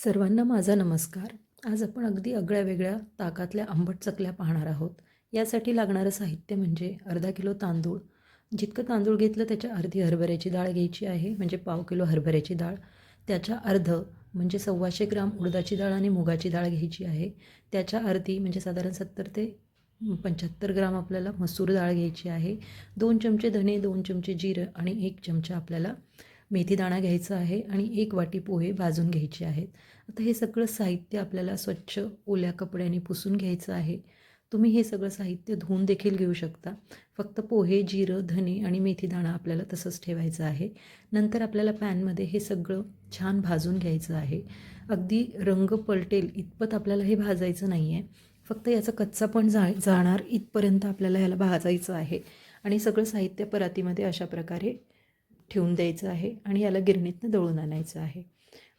सर्वांना माझा नमस्कार. आज आपण अगदी आगळ्या वेगळ्या ताकातल्या आंबट चकल्या पाहणार आहोत. यासाठी लागणारं साहित्य म्हणजे अर्धा किलो तांदूळ. जितकं तांदूळ घेतलं त्याच्या अर्धी हरभऱ्याची डाळ घ्यायची आहे म्हणजे पाव किलो हरभऱ्याची डाळ. त्याच्या अर्ध म्हणजे सव्वाशे ग्राम उडदाची डाळ आणि मुगाची डाळ घ्यायची आहे. त्याच्या अर्धी म्हणजे साधारण सत्तर ते पंच्याहत्तर ग्राम आपल्याला मसूर डाळ घ्यायची आहे. दोन चमचे धणे दोन चमचे जिरं आणि एक चमचा आपल्याला मेथीदाणा घ्यायचा आहे आणि एक वाटी पोहे भाजून घ्यायचे आहेत. आता हे सगळं साहित्य आपल्याला स्वच्छ ओल्या कपड्याने पुसून घ्यायचं आहे. तुम्ही हे सगळं साहित्य धुवून देखील घेऊ शकता. फक्त पोहे जिरं धने आणि मेथीदाणा आपल्याला तसंच ठेवायचं आहे. नंतर आपल्याला पॅनमध्ये हे सगळं छान भाजून घ्यायचं आहे. अगदी रंग पलटेल इतपत आपल्याला हे भाजायचं नाही आहे फक्त याचा कच्चा पण जा जाणार इथपर्यंत आपल्याला ह्याला भाजायचं आहे. आणि सगळं साहित्य परातीमध्ये अशा प्रकारे ठेवून द्यायचं आहे आणि याला गिरणीतनं दळून आणायचं आहे.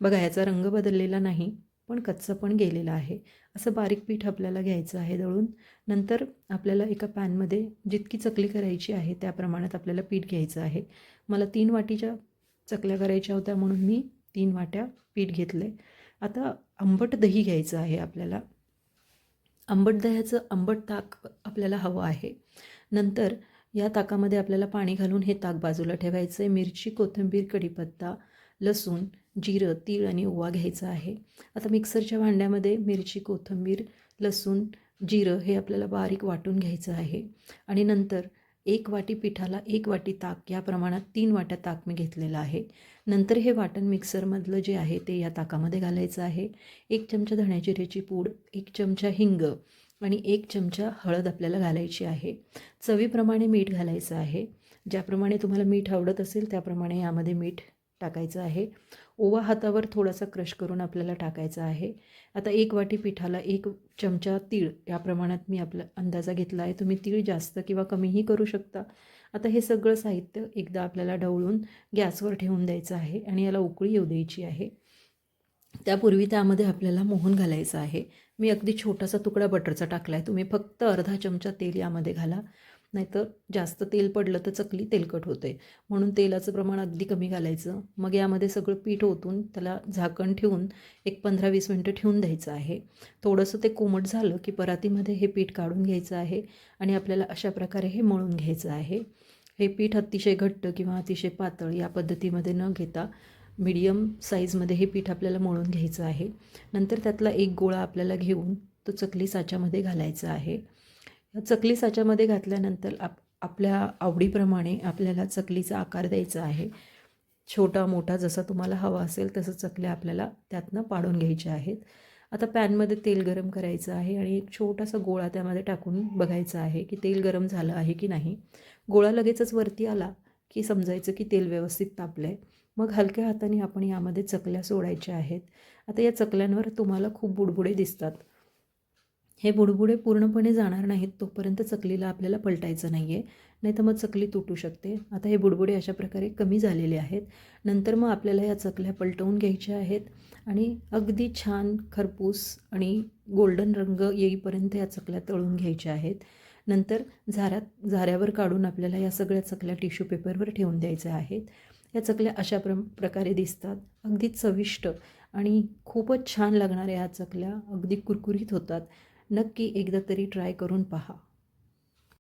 बघा याचा रंग बदललेला नाही पण कच्चं पण गेलेला आहे. असं बारीक पीठ आपल्याला घ्यायचं आहे दळून. नंतर आपल्याला एका पॅनमध्ये जितकी चकली करायची आहे त्या प्रमाणात आपल्याला पीठ घ्यायचं आहे. मला तीन वाटीच्या चकल्या करायच्या होत्या म्हणून मी तीन वाट्या पीठ घेतले आता आंबट दही घ्यायचं आहे आपल्याला. आंबट दह्याचं आंबट ताक आपल्याला हवं आहे. नंतर या ताकामध्ये आपल्याला पाणी घालून हे ताक बाजूला ठेवायचं आहे मिरची कोथिंबीर कढीपत्ता लसूण जिरं तीळ आणि ओवा घ्यायचा आहे. आता मिक्सरच्या भांड्यामध्ये मिरची कोथिंबीर लसूण जिरं हे आपल्याला बारीक वाटून घ्यायचं आहे. आणि नंतर एक वाटी पिठाला एक वाटी ताक या प्रमाणात तीन वाट्या ताक मी घेतलेलं आहे. नंतर हे वाटण मिक्सरमधलं जे आहे ते या ताकामध्ये घालायचं आहे. एक चमचा धण्या पूड एक चमचा हिंग आणि एक चमचा हळद आपल्याला घालायची आहे. चवीप्रमाणे मीठ घालायचं आहे. ज्याप्रमाणे तुम्हाला मीठ आवडत असेल त्याप्रमाणे यामध्ये मीठ टाकायचं आहे. ओवा हातावर थोडासा क्रश करून आपल्याला टाकायचा आहे. आता एक वाटी पिठाला एक चमचा तीळ या प्रमाणात मी आपला अंदाजा घेतला आहे. तुम्ही तीळ जास्त किंवा कमीही करू शकता. आता हे सगळं साहित्य एकदा आपल्याला ढवळून गॅसवर ठेवून द्यायचं आहे आणि याला उकळी येऊ द्यायची आहे. त्यापूर्वी त्यामध्ये आपल्याला मोहन घालायचं आहे. मी अगदी छोटासा तुकडा बटरचा टाकला आहे तुम्ही फक्त अर्धा चमचा तेल यामध्ये घाला. नाहीतर जास्त तेल पडलं तर चकली तेलकट होते. म्हणून तेलाचं प्रमाण अगदी कमी घालायचं. मग यामध्ये सगळं पीठ ओतून त्याला झाकण ठेवून एक पंधरा वीस मिनटं ठेवून द्यायचं आहे. थोडंसं ते कोमट झालं की परातीमध्ये हे पीठ काढून घ्यायचं आहे आणि आपल्याला अशा प्रकारे हे मळून घ्यायचं आहे. हे पीठ अतिशय घट्ट किंवा अतिशय पातळ या पद्धतीमध्ये न घेता मीडियम साईजमध्ये हे पीठ आपल्याला मळून घ्यायचं आहे. नंतर त्यातला एक गोळा आपल्याला घेऊन तो चकली साच्यामध्ये घालायचा आहे. या चकली साच्यामध्ये घातल्यानंतर आप आपल्या आवडीप्रमाणे आपल्याला चकलीचा आकार द्यायचा आहे. छोटा मोठा जसा तुम्हाला हवा असेल तसं चकल्या आपल्याला त्यातनं पाडून घ्यायच्या आहेत. आता पॅनमध्ये तेल गरम करायचं आहे आणि एक छोटासा गोळा त्यामध्ये टाकून बघायचा आहे की तेल गरम झालं आहे की नाही. गोळा लगेचच वरती आला की समजायचं की तेल व्यवस्थित तापलं आहे मग हलक्या हाताने आपण यामध्ये चकल्या सोडायच्या आहेत. आता या चकल्यांवर तुम्हाला खूप बुडबुडे दिसतात. हे बुडबुडे पूर्णपणे जाणार नाहीत तोपर्यंत चकलीला आपल्याला पलटायचं नाही आहे नाही तर मग चकली तुटू शकते. आता हे बुडबुडे अशा प्रकारे कमी झालेले आहेत. नंतर मग आपल्याला या चकल्या पलटवून घ्यायच्या आहेत आणि अगदी छान खरपूस आणि गोल्डन रंग येईपर्यंत या चकल्या तळून घ्यायच्या आहेत. नंतर झाऱ्यात झाऱ्यावर काढून आपल्याला या सगळ्या चकल्या टिश्यू पेपरवर ठेवून द्यायच्या आहेत. या चकल्या अशा प्र प्रकारे दिसतात. अगदी चविष्ट आणि खूपच छान लागणाऱ्या या चकल्या अगदी कुरकुरीत होतात. नक्की एकदा तरी ट्राय करून पहा.